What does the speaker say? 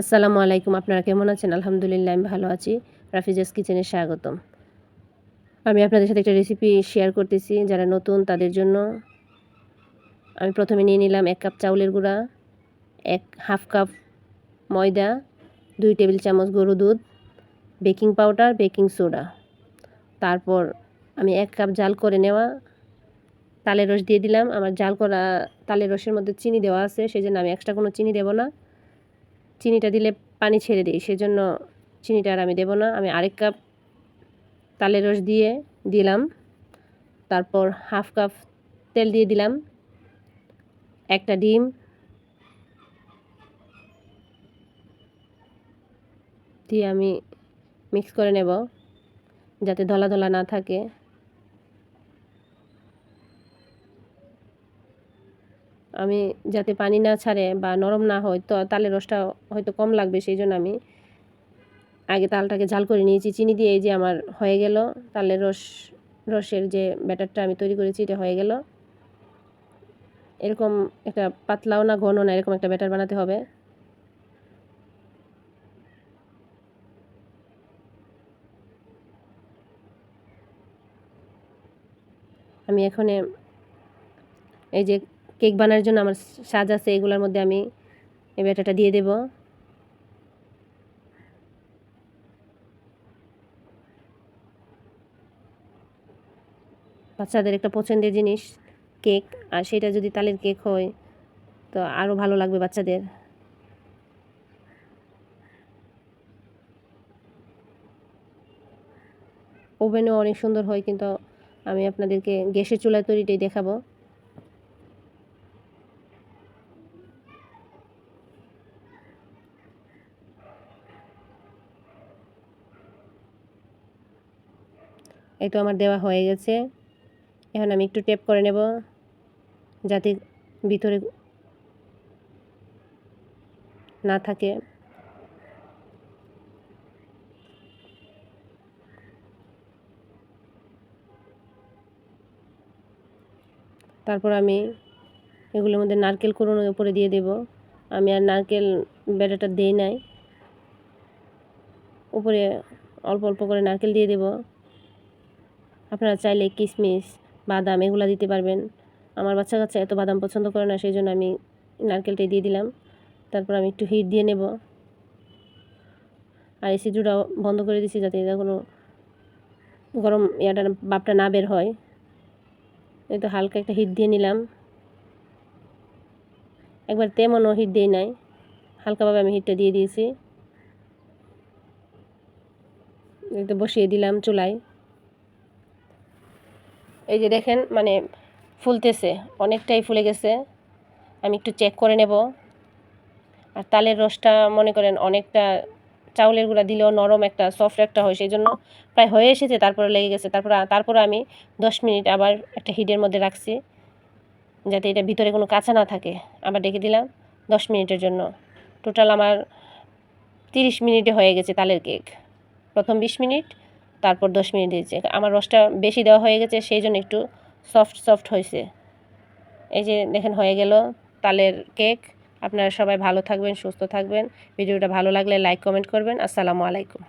আসসালামু আলাইকুম, আপনারা কেমন আছেন? আলহামদুলিল্লাহ, আমি ভালো আছি। রাফিজাস কিচেনে স্বাগতম। আমি আপনাদের সাথে একটা রেসিপি শেয়ার করতেছি, যারা নতুন তাদের জন্য। আমি প্রথমে নিয়ে নিলাম এক কাপ চাউলের গুঁড়া, এক হাফ কাপ ময়দা, দুই টেবিল চামচ গরু দুধ বেকিং পাউডার বেকিং সোডা তারপর আমি এক কাপ জাল করে নেওয়া তালের রস দিয়ে দিলাম। আমার জাল করা তালের রসের মধ্যে চিনি দেওয়া আছে সেই জন্য আমি এক্সট্রা কোনো চিনি দেবো না। চিনিটা দিলে পানি ছেড়ে দিই, সেজন্য চিনিটা আর আমি দেবো না। আমি আরেক কাপ তালের রস দিয়ে দিলাম, তারপর হাফ কাপ তেল দিয়ে দিলাম, একটা ডিম, দিয়ে আমি মিক্স করে নেব, যাতে ধলা ধলা না থাকে। আমি যাতে পানি না ছাড়ে বা নরম না হয়, তো তালের রসটা হয়তো কম লাগবে সেই জন্য আমি আগে তালটাকে ঝাল করে নিয়েছি। চিনি দিয়ে এই যে আমার হয়ে গেল তালের রস, রসের যে ব্যাটারটা আমি তৈরি করেছি, এটা হয়ে গেল। এরকম একটা পাতলাও না ঘন না, এরকম একটা ব্যাটার বানাতে হবে। আমি এখানে এই যে কেক বানানোর জন্য আমার সাজ আছে, এগুলোর মধ্যে আমি এই ব্যাটাটা দিয়ে দেব। বাচ্চাদের একটা পছন্দের জিনিস, কেক। আর সেটা যদি তালের কেক হয়, তো আরও ভালো লাগবে বাচ্চাদের। ওভেনও অনেক সুন্দর হয়, কিন্তু আমি আপনাদেরকে গ্যাসের চুলায় তৈরিটাই দেখাবো। এই তো আমার দেওয়া হয়ে গেছে। এখন আমি একটু টেপ করে নেব, যাতে ভিতরে না থাকে। তারপর আমি এগুলোর মধ্যে নারকেল কোরোনোর উপরে দিয়ে দেব। আমি আর নারকেল ব্যাটাটা দিই নাই। উপরে অল্প অল্প করে নারকেল দিয়ে দেব। আপনারা চাইলে কিশমিশ বাদাম এগুলো দিতে পারবেন। আমার বাচ্চা কাচ্চা এত বাদাম পছন্দ করে না, সেই জন্য আমি নারকেলটাই দিয়ে দিলাম। তারপর আমি একটু হিট দিয়ে নেব। আর এসি জুড়াও বন্ধ করে দিচ্ছি যাতে এটা কোনো গরম ইয়াটা বাপটা না বের হয়। এই তো হালকা একটা হিট দিয়ে নিলাম। একবার তেমনও হিট দিই নাই। হালকাভাবে আমি হিটটা দিয়ে দিয়েছি। এই তো বসিয়ে দিলাম চুলায়। এই যে দেখেন মানে ফুলতেছে, অনেকটাই ফুলে গেছে। আমি একটু চেক করে নেব। আর তালের রসটা মনে করেন অনেকটা চাউলের গুঁড়া দিলেও নরম একটা সফট একটা হয়, সেই জন্য প্রায় হয়ে এসেছে, তারপরে লেগে গেছে। তারপরে তারপরে আমি দশ মিনিট আবার একটা হিটের মধ্যে রাখছি, যাতে এটা ভিতরে কোনো কাঁচা না থাকে। আবার ডেকে দিলাম দশ মিনিটের জন্য। টোটাল আমার তিরিশ মিনিটে হয়ে গেছে তালের কেক প্রথম বিশ মিনিট তারপর দশ মিনিট দিয়েছে। আমার রসটা বেশি দেওয়া হয়ে গেছে, সেই জন্য একটু সফট সফট হয়েছে। এই যে দেখেন, হয়ে গেল তালের কেক। আপনারা সবাই ভালো থাকবেন, সুস্থ থাকবেন। ভিডিওটা ভালো লাগলে লাইক কমেন্ট করবেন। আসসালামু আলাইকুম।